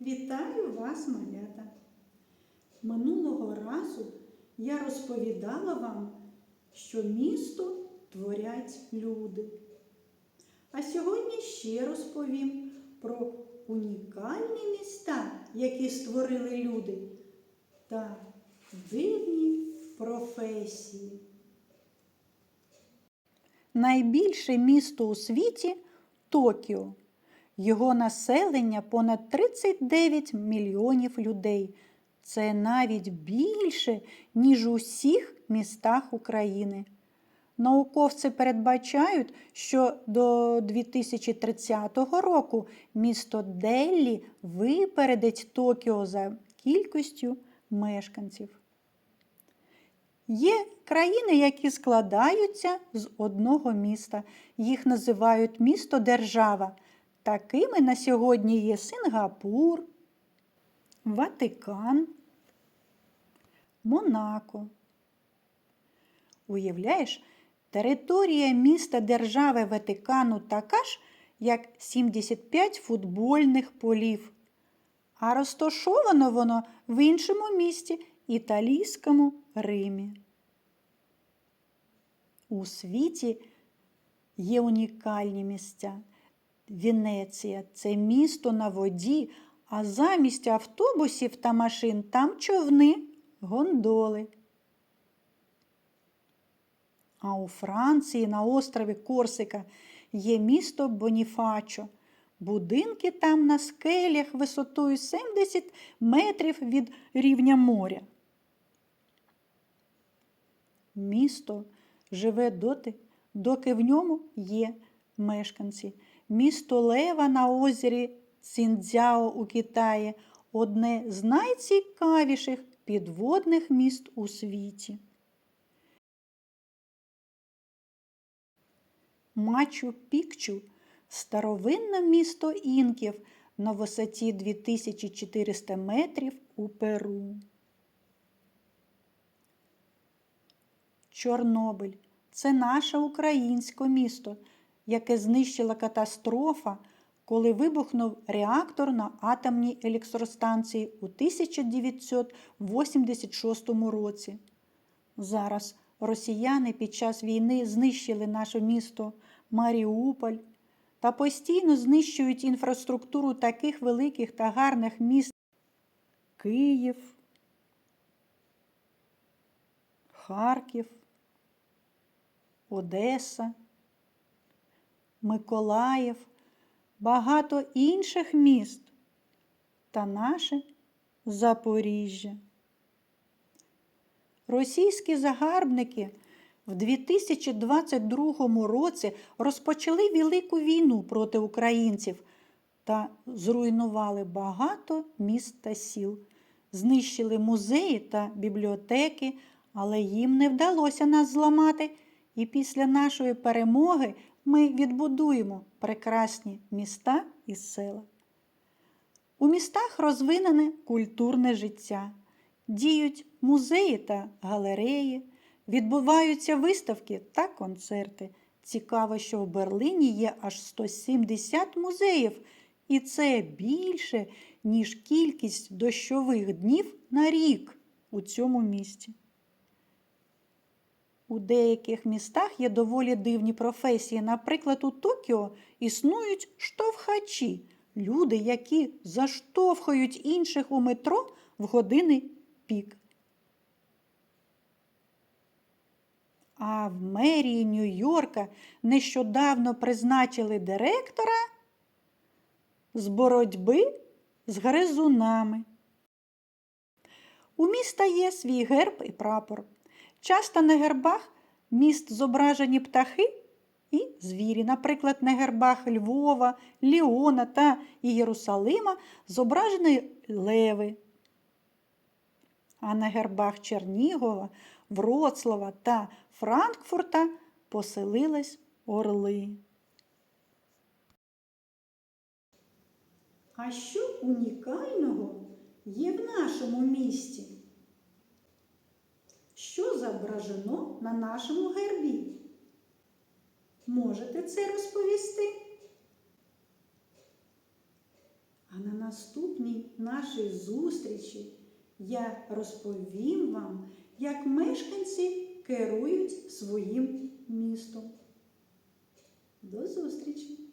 Вітаю вас, малята! Минулого разу я розповідала вам, що місто творять люди. А сьогодні ще розповім про унікальні міста, які створили люди, та дивні професії. Найбільше місто у світі Токіо. Його населення понад 39 мільйонів людей. Це навіть більше, ніж у всіх містах України. Науковці передбачають, що до 2030 року місто Деллі випередить Токіо за кількістю мешканців. Є країни, які складаються з одного міста. Їх називають місто-держава. Такими на сьогодні є Сингапур, Ватикан, Монако. Уявляєш, територія міста держави Ватикану така ж, як 75 футбольних полів, а розташовано воно в іншому місті італійському Римі. У світі є унікальні місця. Венеція це місто на воді, а замість автобусів та машин там човни, гондоли. А у Франції на острові Корсика є місто Боніфачо. Будинки там на скелях висотою 70 метрів від рівня моря. Місто живе доти, доки в ньому є мешканці. Місто Лева на озері Ціндзяо у Китаї одне з найцікавіших підводних міст у світі. Мачу Пікчу старовинне місто інків на висоті 2400 метрів у Перу. Чорнобиль це наше українське місто, яке знищила катастрофа, коли вибухнув реактор на атомній електростанції у 1986 році. Зараз росіяни під час війни знищили наше місто Маріуполь та постійно знищують інфраструктуру таких великих та гарних міст Київ, Харків, Одеса, Миколаїв, багато інших міст та наше Запоріжжя. Російські загарбники в 2022 році розпочали велику війну проти українців та зруйнували багато міст та сіл, знищили музеї та бібліотеки, але їм не вдалося нас зламати. І після нашої перемоги ми відбудуємо прекрасні міста і села. У містах розвинене культурне життя, діють музеї та галереї, відбуваються виставки та концерти. Цікаво, що в Берліні є аж 170 музеїв, і це більше, ніж кількість дощових днів на рік у цьому місті. У деяких містах є доволі дивні професії. Наприклад, у Токіо існують штовхачі, люди, які заштовхують інших у метро в години пік. А в мерії Нью-Йорка нещодавно призначили директора з боротьби з гризунами. У міста є свій герб і прапор. Часто на гербах міст зображені птахи і звірі. Наприклад, на гербах Львова, Ліона та Єрусалима зображені леви. А на гербах Чернігова, Вроцлава та Франкфурта поселились орли. А що унікального є в нашому місті? Що зображено на нашому гербі? Можете це розповісти? А на наступній нашій зустрічі я розповім вам, як мешканці керують своїм містом. До зустрічі!